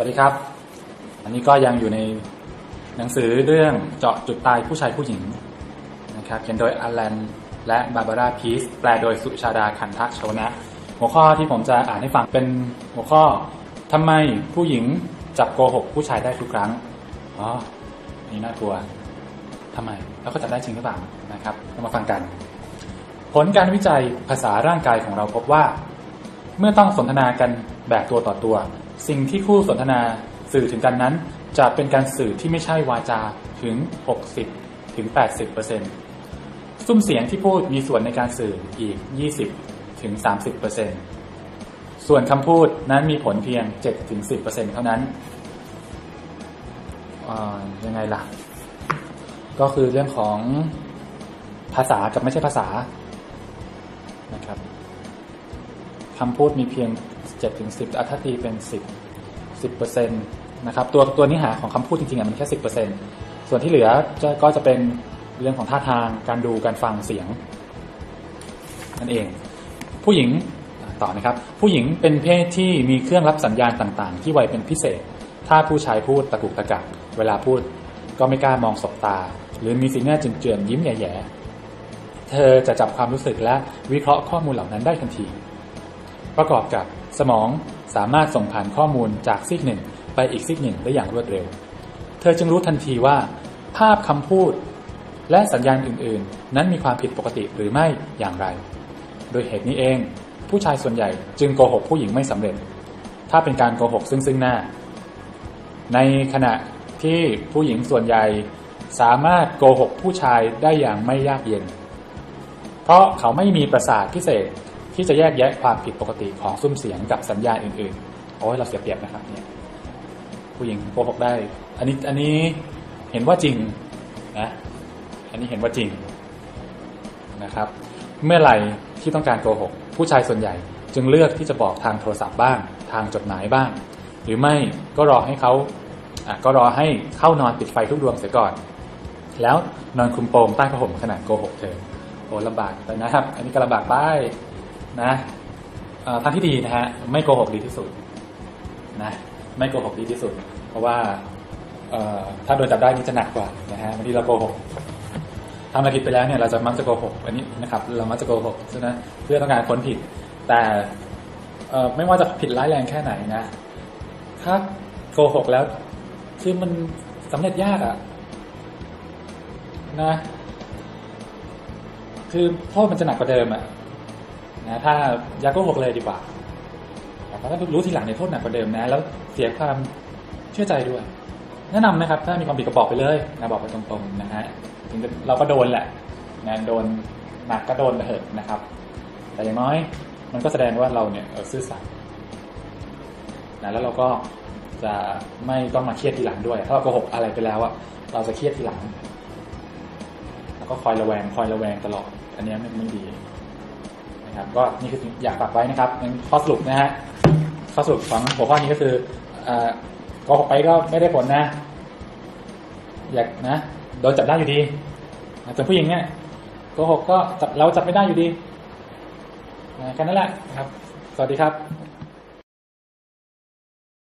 วัสดีครับ อันนี้ก็ยังอยู่ในหนังสือเรื่องเจาะจุดตายผู้ชายผู้หญิงนะครับเขียนโดยอลันและบาบาร่าพีสแปลโดยสุชาดาคันทะชวนะ หัวข้อที่ผมจะอ่านให้ฟังเป็นหัวข้อทำไมผู้หญิงจับโกหกผู้ชายได้ทุกครั้ง อ๋อ นี่น่ากลัวทำไม แล้วก็จับได้จริงหรือเปล่านะครับเรามาฟังกัน ผลการวิจัยภาษาร่างกายของเราพบว่า เมื่อต้องสนทนากันแบบตัวต่อตัว สิ่งที่คู่สนทนาสื่อถึงกันนั้น จะเป็นการสื่อที่ไม่ใช่วาจาถึง 60 ถึง 80เปอร์เซ็นซุ้มเสียงที่พูดมีส่วนในการสื่ออีก 20 ถึง 30เปอร์เซ็นส่วนคำพูดนั้นมีผลเพียง 7 ถึง 10เปอร์เซ็นเท่านั้นยังไงล่ะ ก็คือเรื่องของภาษากับไม่ใช่ภาษานะครับคำพูดมีเพียง 7ถึง10อัตราตีเป็น10 10เปอร์เซ็นต์นะครับตัวตัวเนื้อหาของคำพูดจริงๆอะมันแค่10เปอร์เซ็นต์ส่วนที่เหลือจะก็จะเป็นเรื่องของท่าทางการดูการฟังเสียงนั่นเอง ผู้หญิงต่อนะครับ ผู้หญิงเป็นเพศที่มีเครื่องรับสัญญาณต่างๆ ที่ไวเป็นพิเศษ ถ้าผู้ชายพูดตะกุกตะกักเวลาพูดก็ไม่กล้ามองสบตา หรือมีสีหน้าเจือนๆยิ้มแย่ๆเธอจะจับความรู้สึกและวิเคราะห์ข้อมูลเหล่านั้นได้ทันที ประกอบกับ สมองสามารถส่งผ่านข้อมูลจากซีกหนึ่งไปอีกซีกหนึ่งได้อย่างรวดเร็ว เธอจึงรู้ทันทีว่า ภาพคำพูด และสัญญาณอื่น ๆ นั้นมีความผิดปกติหรือไม่อย่างไร โดยเหตุนี้เอง ผู้ชายส่วนใหญ่จึงโกหกผู้หญิงไม่สำเร็จ ถ้าเป็นการโกหกซึ่งซึ่งหน้า ในขณะที่ผู้หญิงส่วนใหญ่สามารถโกหกผู้ชายได้อย่างไม่ยากเย็น เพราะเขาไม่มีประสาทพิเศษ ที่จะแยกแยะความผิดปกติของซุ้มเสียงกับสัญญาณอื่นๆโอ้ยเราเสียเปรียบนะครับเนี่ยผู้หญิงโกหกได้ อันนี้อันนี้เห็นว่าจริงนะอันนี้เห็นว่าจริงนะครับ เมื่อไหร่ที่ต้องการโกหก ผู้ชายส่วนใหญ่จึงเลือกที่จะบอกทางโทรศัพท์บ้าง ทางจดหมายบ้าง หรือไม่ก็รอให้เขาก็รอให้เข้านอนปิดไฟทุกดวงเสียก่อน แล้วนอนคุมโปงใต้ผ้าห่มขนาดโกหกเธอโอ้ลำบากไปนะครับ อันนี้ก็ลำบากไป นะทางที่ดีนะฮะไม่โกหกดีที่สุดนะไม่โกหกดีที่สุด เพราะว่าถ้าโดนจับได้นี่จะหนักกว่านะฮะบางทีเราโกหกทำอะไรผิดไปแล้วเนี่ยเราจะมักจะโกหกอันนี้นะครับ เรามักจะโกหกใช่ไหมเพื่อต้องการพ้นผิด แต่ไม่ว่าจะผิดร้ายแรงแค่ไหนนะถ้าโกหกแล้วคือมันสำเร็จยากอะนะ คือโทษมันจะหนักกว่าเดิมอะ นะถ้ายาโกหกเลยดีกว่าแต่ถ้ารู้ทีหลังในโทษหนักกว่าเดิมนะ แล้วเสียความเชื่อใจด้วย แนะนำนะครับ ถ้ามีความผิดก็บอกไปเลยนะบอกไปตรงๆนะฮะถึงเราก็โดนแหละนะโดนหนักก็โดนไปเถอะนะครับ แต่อย่างน้อยมันก็แสดงว่าเราเนี่ยซื่อสัตย์นะแล้วเราก็จะไม่ต้องมาเครียดทีหลังด้วย ถ้าเราโกหกอะไรไปแล้วอะเราจะเครียดทีหลัง แล้วก็คอยระแวงคอยระแวงตลอด อันนี้ไม่ไม่ดี นะครับก็นี่คืออยากฝากไว้นะครับงั้นข้อสรุปนะฮะข้อสรุปของหัวข้อนี้ก็คือโกหกไปก็ไม่ได้ผลนะ อยากนะโดนจับได้อยู่ดีส่วนผู้หญิงเนี่ยโกหกก็เราจับไม่ได้อยู่ดีแค่นั้นแหละครับ สวัสดีครับ